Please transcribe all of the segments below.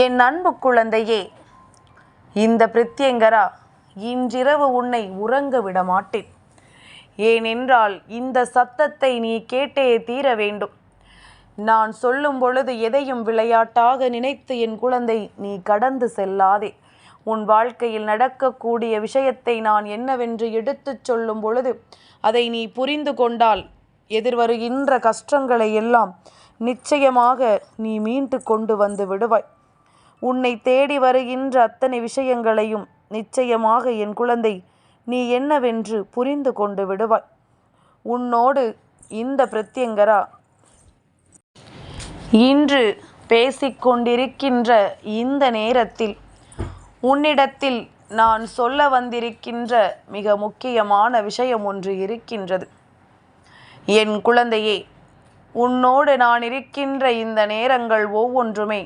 என் அன்பு குழந்தையே இந்த பிரித்யங்கரா இன்றிரவு உன்னை உறங்க விட மாட்டேன் ஏனென்றால் இந்த சத்தத்தை நீ கேட்டே தீர வேண்டும். நான் சொல்லும் பொழுது எதையும் விளையாட்டாக நினைத்து என் குழந்தை நீ கடந்து செல்லாதே. உன் வாழ்க்கையில் நடக்கக்கூடிய விஷயத்தை நான் என்னவென்று எடுத்துச் சொல்லும் பொழுது அதை நீ புரிந்து கொண்டால் எதிர்வருகின்ற கஷ்டங்களை எல்லாம் நிச்சயமாக நீ மீண்டு கொண்டு வந்து விடுவாய். உன்னை தேடி வருகின்ற அத்தனை விஷயங்களையும் நிச்சயமாக என் குழந்தை நீ என்னவென்று புரிந்து கொண்டு விடுவாய். உன்னோடு இந்த பிரத்யங்கரா? இன்று பேசிக்கொண்டிருக்கின்ற இந்த நேரத்தில் உன்னிடத்தில் நான் சொல்ல வந்திருக்கின்ற மிக முக்கியமான விஷயம் ஒன்று இருக்கின்றது. என் குழந்தையே உன்னோடு நான் இருக்கின்ற இந்த நேரங்கள் ஒவ்வொன்றுமே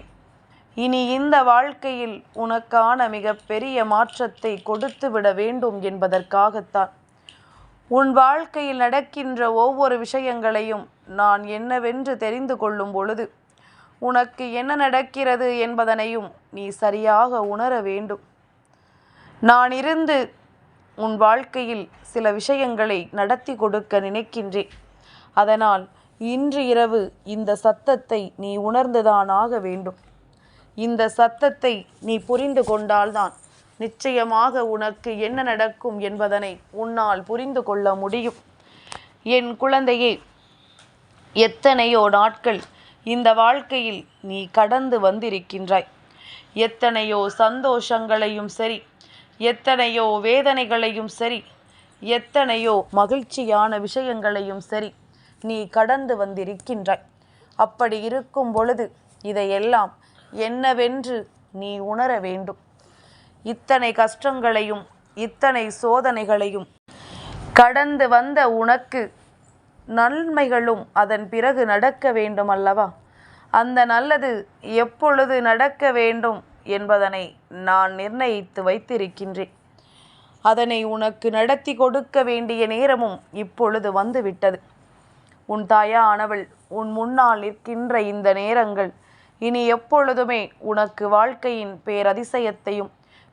இனி இந்த வாழ்க்கையில் உனக்கான மிகப்பெரிய மாற்றத்தை கொடுத்து விட வேண்டும் என்பதற்காகத்தான். உன் வாழ்க்கையில் நடக்கின்ற ஒவ்வொரு விஷயங்களையும் நான் என்னவென்று தெரிந்து கொள்ளும் பொழுது உனக்கு என்ன நடக்கிறது என்பதனையும் நீ சரியாக உணர வேண்டும். நான் இருந்து உன் வாழ்க்கையில் சில விஷயங்களை நடத்தி கொடுக்க நினைக்கின்றேன். அதனால் இன்று இரவு இந்த சத்தத்தை நீ உணர்ந்துதான் ஆக வேண்டும். இந்த சத்தத்தை நீ புரிந்து கொண்டால்தான் நிச்சயமாக உனக்கு என்ன நடக்கும் என்பதனை உன்னால் புரிந்து கொள்ள முடியும். என் குழந்தையே எத்தனையோ நாட்கள் இந்த வாழ்க்கையில் நீ கடந்து வந்திருக்கின்றாய். எத்தனையோ சந்தோஷங்களையும் சரி எத்தனையோ வேதனைகளையும் சரி எத்தனையோ மகிழ்ச்சியான விஷயங்களையும் சரி நீ கடந்து வந்திருக்கின்றாய். அப்படி இருக்கும் பொழுது இதையெல்லாம் என்னவென்று நீ உணர வேண்டும். இத்தனை கஷ்டங்களையும் இத்தனை சோதனைகளையும் கடந்து வந்த உனக்கு நன்மைகளும் அதன் பிறகு நடக்க வேண்டும் அல்லவா அந்த நல்லது எப்பொழுது நடக்க வேண்டும் என்பதனை நான் நிர்ணயித்து வைத்திருக்கின்றேன். அதனை உனக்கு நடத்தி கொடுக்க வேண்டிய நேரமும் இப்பொழுது வந்துவிட்டது. உன் தாயானவள் உன் முன்னால் நிற்கின்ற இந்த நேரங்கள் இனி எப்பொழுதுமே உனக்கு வாழ்க்கையின் பேரதிசயத்தையும்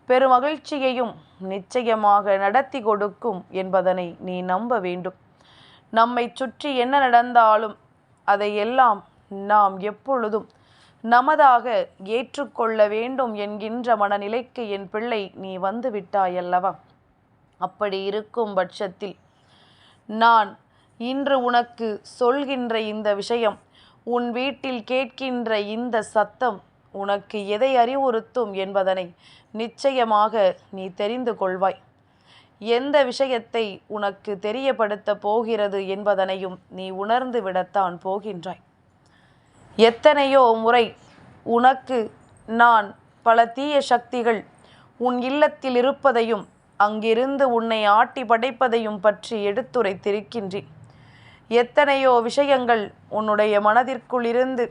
பெருமகிழ்ச்சியையும் நிச்சயமாக நடத்தி கொடுக்கும் என்பதனை நீ நம்ப வேண்டும். நம்மை சுற்றி என்ன நடந்தாலும் அதையெல்லாம் நாம் எப்பொழுதும் நமதாக ஏற்றுக்கொள்ள வேண்டும் என்கின்ற மனநிலைக்கு என் பிள்ளை நீ வந்து விட்டாயல்லவா? அப்படி இருக்கும் பட்சத்தில் நான் இன்று உனக்கு சொல்கின்ற இந்த விஷயம் உன் வீட்டில் கேட்கின்ற இந்த சத்தம் உனக்கு எதை அறிவுறுத்தும் என்பதனை நிச்சயமாக நீ தெரிந்து கொள்வாய். எந்த விஷயத்தை உனக்கு தெரியப்படுத்த போகிறது என்பதனையும் நீ உணர்ந்து விடத்தான் போகின்றாய். எத்தனையோ முறை உனக்கு நான் பல தீய சக்திகள் உன் இல்லத்தில் இருப்பதையும் அங்கிருந்து உன்னை ஆட்டி படைப்பதையும் பற்றி எடுத்துரைத்திருக்கின்றேன். எத்தனையோ விஷயங்கள் உன்னுடைய மனதிற்குள் இருந்து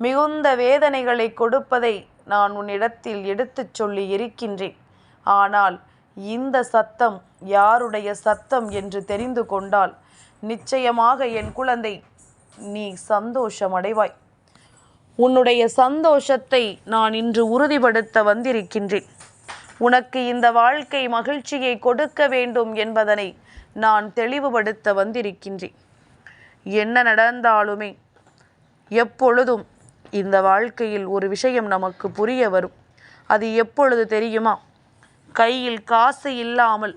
மிகுந்த வேதனைகளை கொடுப்பதை நான் உன்னிடத்தில் எடுத்துச் சொல்லி இருக்கின்றேன். ஆனால் இந்த சத்தம் யாருடைய சத்தம் என்று தெரிந்து கொண்டால் நிச்சயமாக என் குழந்தை நீ சந்தோஷமடைவாய். உன்னுடைய சந்தோஷத்தை நான் இன்று உறுதிப்படுத்த வந்திருக்கின்றேன். உனக்கு இந்த வாழ்க்கை மகிழ்ச்சியை கொடுக்க வேண்டும் என்பதனை நான் தெளிவுபடுத்த வந்திருக்கின்றேன். என்ன நடந்தாலுமே எப்பொழுதும் இந்த வாழ்க்கையில் ஒரு விஷயம் நமக்கு புரிய வரும். அது எப்பொழுது தெரியுமா? கையில் காசு இல்லாமல்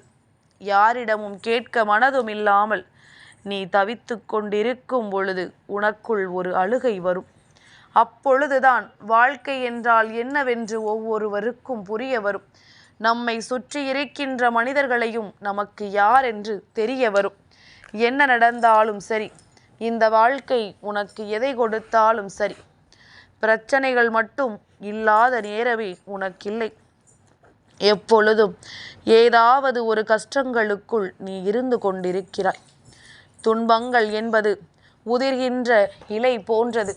யாரிடமும் கேட்க மனதும் இல்லாமல் நீ தவித்து கொண்டிருக்கும் பொழுது உனக்குள் ஒரு அழுகை வரும். அப்பொழுதுதான் வாழ்க்கை என்றால் என்னவென்று ஒவ்வொருவருக்கும் புரிய வரும். நம்மை சுற்றி இருக்கின்ற மனிதர்களையும் நமக்கு யார் என்று தெரிய வரும். என்ன நடந்தாலும் சரி இந்த வாழ்க்கை உனக்கு எதை கொடுத்தாலும் சரி. பிரச்சனைகள் மட்டும் இல்லாத நேரமே உனக்கில்லை. எப்பொழுதும் ஏதாவது ஒரு கஷ்டங்களுக்குள் நீ இருந்து கொண்டிருக்கிறாய். துன்பங்கள் என்பது உதிர்கின்ற இலை போன்றது.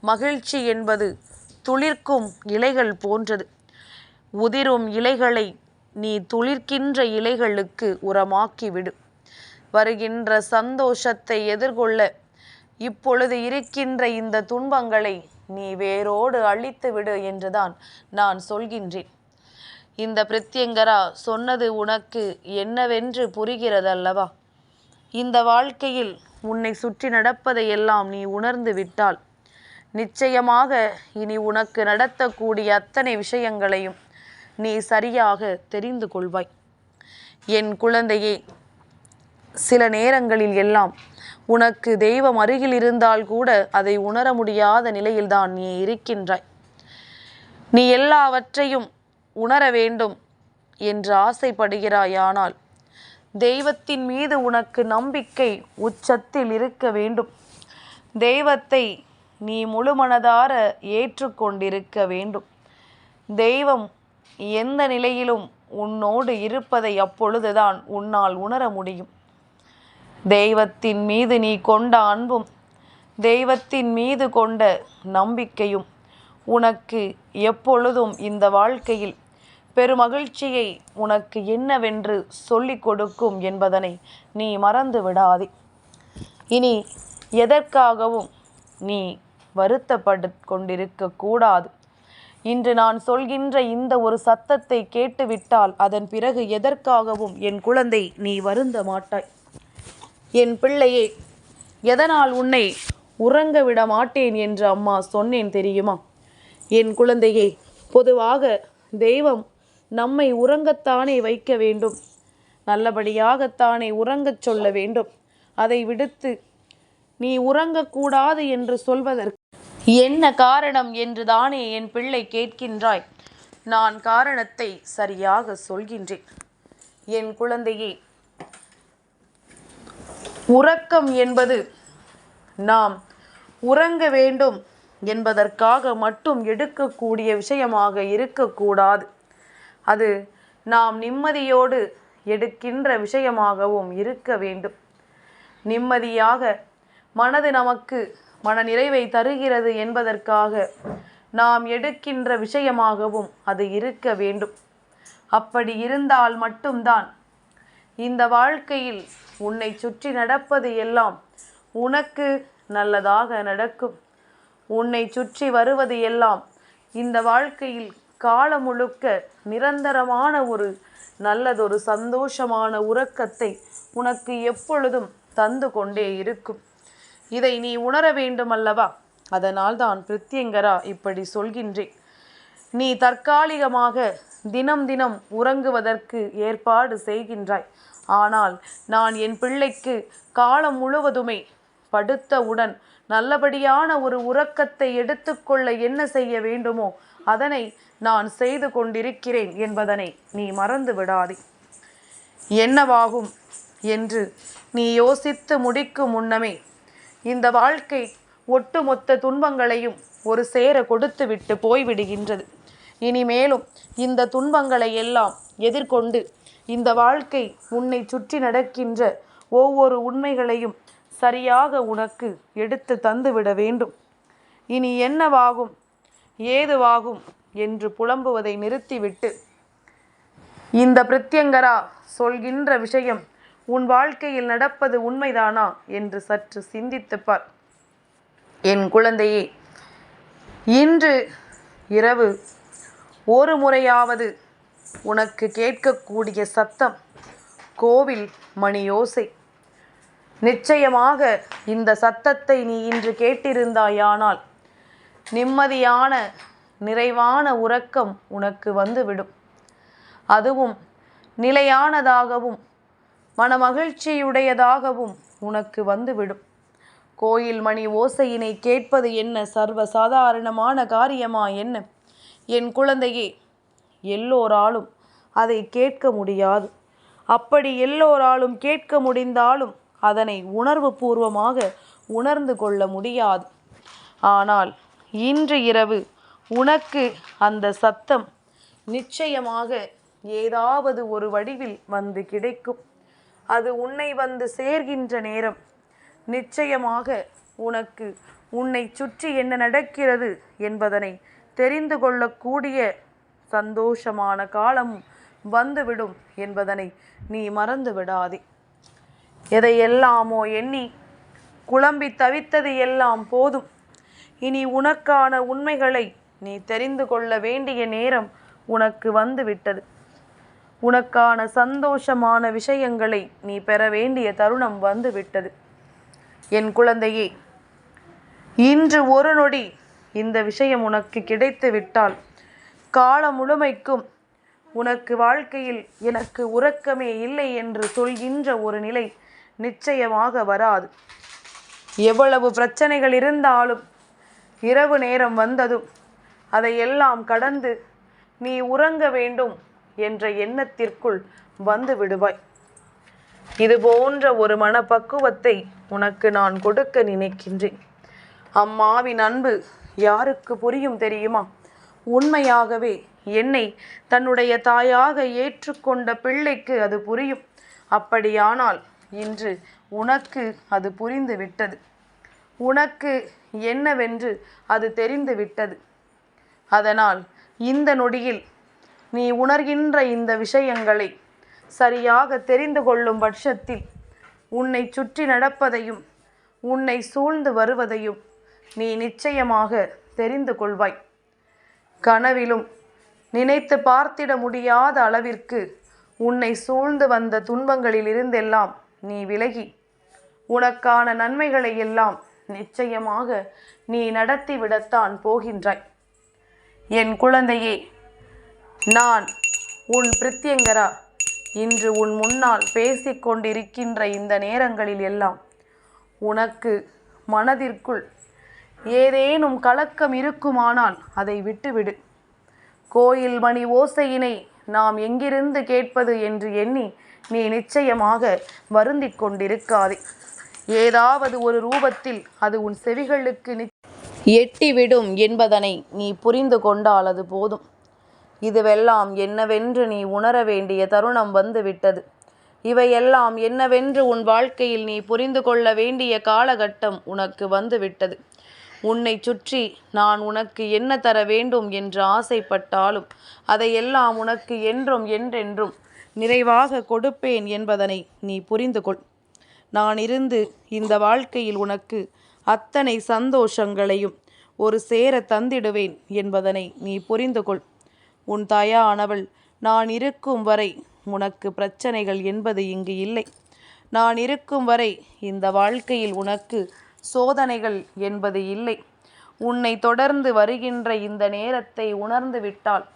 மகிழ்ச்சி என்பது துளிர்க்கும் இலைகள் போன்றது. உதிரும் இலைகளை நீ துளிர்க்கின்ற இலைகளுக்கு உரமாக்கிவிடு. வருகின்ற சந்தோஷத்தை எதிர்கொள்ள இப்பொழுது இருக்கின்ற இந்த துன்பங்களை நீ வேரோடு அழித்து விடு என்றுதான் நான் சொல்கின்றேன். இந்த பிரத்யங்கரா சொன்னது உனக்கு என்னவென்று புரிகிறதல்லவா? இந்த வாழ்க்கையில் உன்னை சுற்றி நடப்பதை எல்லாம் நீ உணர்ந்து விட்டால் நிச்சயமாக இனி உனக்கு நடத்தக்கூடிய அத்தனை விஷயங்களையும் நீ சரியாக தெரிந்து கொள்வாய். என் குழந்தையே சில நேரங்களில் எல்லாம் உனக்கு தெய்வம் அருகில் இருந்தால் கூட அதை உணர முடியாத நிலையில்தான் நீ இருக்கின்றாய். நீ எல்லாவற்றையும் உணர வேண்டும் என்று ஆசைப்படுகிறாயானால் தெய்வத்தின் மீது உனக்கு நம்பிக்கை உச்சத்தில் இருக்க வேண்டும். தெய்வத்தை நீ முழுமனதார ஏற்றுக்கொண்டிருக்க வேண்டும். தெய்வம் எந்த நிலையிலும் உன்னோடு இருப்பதை அப்பொழுதுதான் உன்னால் உணர முடியும். தெய்வத்தின் மீது நீ கொண்ட அன்பும் தெய்வத்தின் மீது கொண்ட நம்பிக்கையும் உனக்கு எப்பொழுதும் இந்த வாழ்க்கையில் பெருமகிழ்ச்சியை உனக்கு என்னவென்று சொல்லிக் கொடுக்கும் என்பதனை நீ மறந்து விடாதே. இனி எதற்காகவும் நீ வருத்தப்பட்டு கொண்டிருக்க கூடாது. இன்று நான் சொல்கின்ற இந்த ஒரு சத்தத்தை கேட்டுவிட்டால் அதன் பிறகு எதற்காகவும் என் குழந்தை நீ வருந்த மாட்டாய். என் பிள்ளையே எதனால் உன்னை உறங்க விட மாட்டேன் என்று அம்மா சொன்னேன் தெரியுமா? என் குழந்தையே பொதுவாக தெய்வம் நம்மை உறங்கத்தானே வைக்க வேண்டும். நல்லபடியாகத்தானே உறங்கச் சொல்ல வேண்டும். அதை விடுத்து நீ உறங்கக்கூடாது என்று சொல்வதற்கு என்ன காரணம் என்று தானே என் பிள்ளை கேட்கின்றாய்? நான் காரணத்தை சரியாக சொல்கின்றேன். என் குழந்தையே உறக்கம் என்பது நாம் உறங்க வேண்டும் என்பதற்காக மட்டும் எடுக்கக்கூடிய விஷயமாக இருக்கக்கூடாது. அது நாம் நிம்மதியோடு எடுக்கின்ற விஷயமாகவும் இருக்க வேண்டும். நிம்மதியாக மனது நமக்கு மன நிறைவை தருகிறது என்பதற்காக நாம் எடுக்கின்ற விஷயமாகவும் அது இருக்க வேண்டும். அப்படி இருந்தால் மட்டும்தான் இந்த வாழ்க்கையில் உன்னை சுற்றி நடப்பது எல்லாம் உனக்கு நல்லதாக நடக்கும். உன்னை சுற்றி வருவது எல்லாம் இந்த வாழ்க்கையில் காலம் முழுக்க நிரந்தரமான ஒரு நல்லதொரு சந்தோஷமான உறக்கத்தை உனக்கு எப்பொழுதும் தந்து கொண்டே இருக்கும். இதை நீ உணர வேண்டும் அல்லவா அதனால் தான் பிரித்யங்கரா இப்படி சொல்கின்றேன். நீ தற்காலிகமாக தினம் தினம் உறங்குவதற்கு ஏற்பாடு செய்கின்றாய். ஆனால் நான் என் பிள்ளைக்கு காலம் முழுவதுமே படுத்தவுடன் நல்லபடியான ஒரு உறக்கத்தை எடுத்துக்கொள்ள என்ன செய்ய வேண்டுமோ அதனை நான் செய்து கொண்டிருக்கிறேன் என்பதனை நீ மறந்து விடாதே. என்னவாகும் என்று நீ யோசித்து முடிக்கும் முன்னமே இந்த வாழ்க்கை ஒட்டுமொத்த துன்பங்களையும் ஒரு சேர கொடுத்து விட்டு போய்விடுகின்றது. இனிமேலும் இந்த துன்பங்களை எல்லாம் எதிர்கொண்டு இந்த வாழ்க்கை உன்னை சுற்றி நடக்கின்ற ஒவ்வொரு உண்மைகளையும் சரியாக உனக்கு எடுத்து தந்துவிட வேண்டும். இனி என்னவாகும் ஏதுவாகும் என்று புலம்புவதை நிறுத்திவிட்டு இந்த பிரத்யங்கரா சொல்கின்ற விஷயம் உன் வாழ்க்கையில் நடப்பது உண்மைதானா? என்று சற்று சிந்தித்துப் பார் என் குழந்தையே இன்று இரவு ஒரு முறையாவது உனக்கு கேட்கக்கூடிய சத்தம் கோவில் மணியோசை. நிச்சயமாக இந்த சத்தத்தை நீ இன்று கேட்டிருந்தாயானால் நிம்மதியான நிறைவான உறக்கம் உனக்கு வந்துவிடும். அதுவும் நிலையானதாகவும் மனமகிழ்ச்சியுடையதாகவும் உனக்கு வந்துவிடும். கோயில் மணி ஓசையினை கேட்பது என்ன? சர்வ சாதாரணமான காரியமா என்ன? என் குழந்தையே எல்லோராலும் அதை கேட்க முடியாது. அப்படி எல்லோராலும் கேட்க முடிந்தாலும் அதனை உணர்வு பூர்வமாக உணர்ந்து கொள்ள முடியாது. ஆனால் இன்று இரவு உனக்கு அந்த சத்தம் நிச்சயமாக ஏதாவது ஒரு வடிவில் வந்து கிடைக்கும். அது உன்னை வந்து சேர்கின்ற நேரம். நிச்சயமாக உனக்கு உன்னை சுற்றி என்ன நடக்கிறது என்பதனை தெரிந்து கொள்ளக்கூடிய சந்தோஷமான காலம் வந்துவிடும் என்பதனை நீ மறந்து விடாதே. எதையெல்லாமோ எண்ணி குழம்பி தவித்தது எல்லாம் போதும். இனி உனக்கான உண்மைகளை நீ தெரிந்து கொள்ள வேண்டிய நேரம் உனக்கு வந்துவிட்டது. உனக்கான சந்தோஷமான விஷயங்களை நீ பெற வேண்டிய தருணம் வந்து விட்டது என் குழந்தையே இன்று ஒரு நொடி இந்த விஷயம் உனக்கு கிடைத்து விட்டால் காலம் முழுமைக்கும் உனக்கு வாழ்க்கையில் எனக்கு உறக்கமே இல்லை என்று சொல்கின்ற ஒரு நிலை நிச்சயமாக வராது. எவ்வளவு பிரச்சனைகள் இருந்தாலும் இரவு நேரம் வந்ததும் அதையெல்லாம் கடந்து நீ உறங்க வேண்டும் என்ற எண்ணத்திற்குள் வந்து விடுவாய். இது போன்ற ஒரு மனப்பக்குவத்தை உனக்கு நான் கொடுக்க நினைக்கின்றேன். அம்மாவின் அன்பு யாருக்கு புரியும் தெரியுமா? உண்மையாகவே என்னை தன்னுடைய தாயாக ஏற்றுக்கொண்ட பிள்ளைக்கு அது புரியும். அப்படியானால் இன்று உனக்கு அது புரிந்து விட்டது. உனக்கு என்னவென்று அது தெரிந்து விட்டது. அதனால் இந்த நொடியில் நீ உணர்கின்ற இந்த விஷயங்களை சரியாக தெரிந்து கொள்ளும் பட்சத்தில் உன்னை சுற்றி நடப்பதையும் உன்னை சூழ்ந்து வருவதையும் நீ நிச்சயமாக தெரிந்து கொள்வாய். கனவிலும் நினைத்து பார்த்திட முடியாத அளவிற்கு உன்னை சூழ்ந்து வந்த துன்பங்களிலிருந்தெல்லாம் நீ விலகி உனக்கான நன்மைகளை எல்லாம் நிச்சயமாக நீ நடத்திவிடத்தான் போகின்றாய். என் குழந்தையே நான் உன் பிரித்யங்கரா இன்று உன் முன்னால் பேசிக்கொண்டிருக்கின்ற இந்த நேரங்களில் எல்லாம் உனக்கு மனதிற்குள் ஏதேனும் கலக்கம் இருக்குமானால் அதை விட்டுவிடு. கோயில் மணி ஓசையினை நாம் எங்கிருந்து கேட்பது என்று எண்ணி நீ நிச்சயமாக வருந்திக் கொண்டிருக்காதே. ஏதாவது ஒரு ரூபத்தில் அது உன் செவிகளுக்கு நி எட்டிவிடும் என்பதனை நீ புரிந்து கொண்டால் அது போதும். இதுவெல்லாம் என்னவென்று நீ உணர வேண்டிய தருணம் வந்துவிட்டது. இவையெல்லாம் என்னவென்று உன் வாழ்க்கையில் நீ புரிந்து கொள்ள வேண்டிய காலகட்டம் உனக்கு வந்துவிட்டது. உன்னை சுற்றி நான் உனக்கு என்ன தர வேண்டும் என்று ஆசைப்பட்டாலும் அதையெல்லாம் உனக்கு என்றும் என்றென்றும் நிறைவாக கொடுப்பேன் என்பதனை நீ புரிந்து கொள். நான் இருந்து இந்த வாழ்க்கையில் உனக்கு அத்தனை சந்தோஷங்களையும் ஒரு சேர தந்திடுவேன் என்பதனை நீ புரிந்து கொள். உன் தாயானவள் நான் இருக்கும் வரை உனக்கு பிரச்சனைகள் என்பது இங்கு இல்லை. நான் இருக்கும் வரை இந்த வாழ்க்கையில் உனக்கு சோதனைகள் என்பது இல்லை. உன்னை தொடர்ந்து வருகின்ற இந்த நேரத்தை உணர்ந்து விட்டால்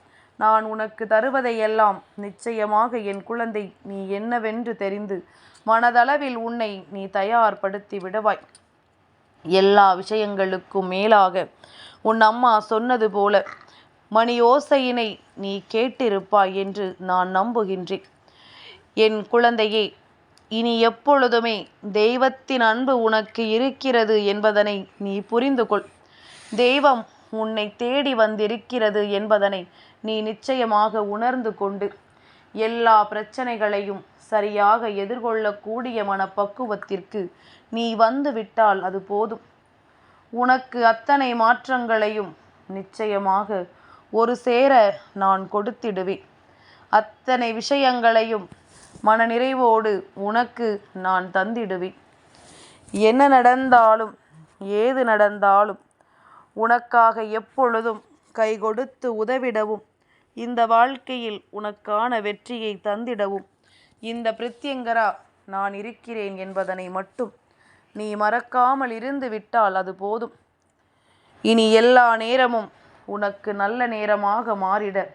நான் உனக்கு தருவதையெல்லாம் நிச்சயமாக என் குழந்தை நீ என்னவென்று தெரிந்து மனதளவில் உன்னை நீ தயார்படுத்தி விடுவாய். எல்லா விஷயங்களுக்கும் மேலாக உன் அம்மா சொன்னது போல மணி ஓசையினை நீ கேட்டிருப்பாய் என்று நான் நம்புகின்றேன். என் குழந்தையே இனி எப்பொழுதுமே தெய்வத்தின் அன்பு உனக்கு இருக்கிறது என்பதனை நீ புரிந்து கொள் தெய்வம் உன்னை தேடி வந்திருக்கிறது என்பதனை நீ நிச்சயமாக உணர்ந்து கொண்டு எல்லா பிரச்சனைகளையும் சரியாக எதிர்கொள்ளக்கூடிய மனப்பக்குவத்திற்கு நீ வந்து விட்டால் அது போதும். உனக்கு அத்தனை மாற்றங்களையும் நிச்சயமாக ஒரு சேர நான் கொடுத்திடுவேன். அத்தனை விஷயங்களையும் மனநிறைவோடு உனக்கு நான் தந்திடுவேன். என்ன நடந்தாலும் ஏது நடந்தாலும் உனக்காக எப்பொழுதும் கை கொடுத்து உதவிடவும் இந்த வாழ்க்கையில் உனக்கான வெற்றியை தந்திடவும் இந்த பிரித்யங்கரா நான் இருக்கிறேன் என்பதனை மட்டும் நீ மறக்காமல் இருந்து விட்டால் அது போதும். இனி எல்லா நேரமும் உனக்கு நல்ல நேரமாக மாறிட.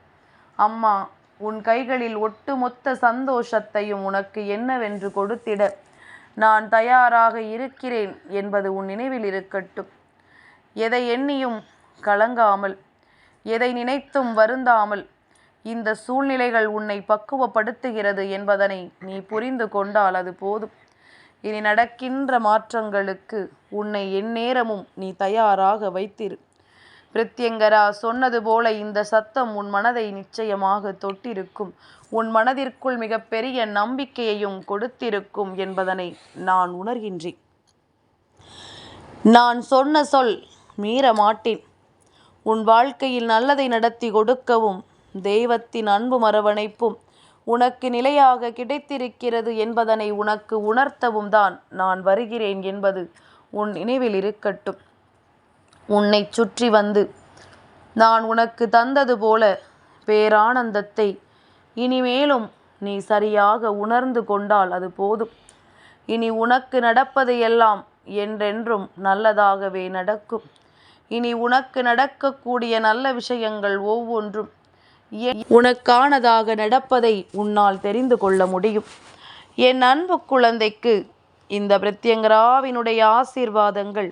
அம்மா உன் கைகளில் ஒட்டுமொத்த சந்தோஷத்தையும் உனக்கு என்னவென்று கொடுத்திட. நான் தயாராக இருக்கிறேன் என்பது உன் நினைவில் இருக்கட்டும். எதை எண்ணியும் கலங்காமல் எதை நினைத்தும் வருந்தாமல் இந்த சூழ்நிலைகள் உன்னை பக்குவப்படுத்துகிறது என்பதனை நீ புரிந்து கொண்டால் அது போதும். இனி நடக்கின்ற மாற்றங்களுக்கு உன்னை எந்நேரமும் நீ தயாராக வைத்திரு. பிரத்யங்கரா சொன்னது போல இந்த சத்தம் உன் மனதை நிச்சயமாக தொட்டிருக்கும். உன் மனதிற்குள் மிகப்பெரிய நம்பிக்கையையும் கொடுத்திருக்கும் என்பதனை நான் உணர்கின்றேன். நான் சொன்ன சொல் மீற மாட்டேன். உன் வாழ்க்கையில் நல்லதை நடத்தி கொடுக்கவும் தெய்வத்தின் அன்பு மரவணைப்பும் உனக்கு நிலையாக கிடைத்திருக்கிறது என்பதனை உனக்கு உணர்த்தவும் தான் நான் வருகிறேன் என்பது உன் நினைவில் இருக்கட்டும். உன்னைச் சுற்றி வந்து. நான் உனக்கு தந்தது போல பேரானந்தத்தை. இனிமேலும் நீ சரியாக உணர்ந்து கொண்டால் அது போதும். இனி உனக்கு நடப்பது எல்லாம் என்றென்றும் நல்லதாகவே நடக்கும். இனி உனக்கு நடக்கக்கூடிய நல்ல விஷயங்கள் ஒவ்வொன்றும் எ- உனக்கானதாக நடப்பதை உன்னால் தெரிந்து கொள்ள முடியும். என் அன்பு குழந்தைக்கு இந்த பிரத்யங்கராவினுடைய ஆசீர்வாதங்கள்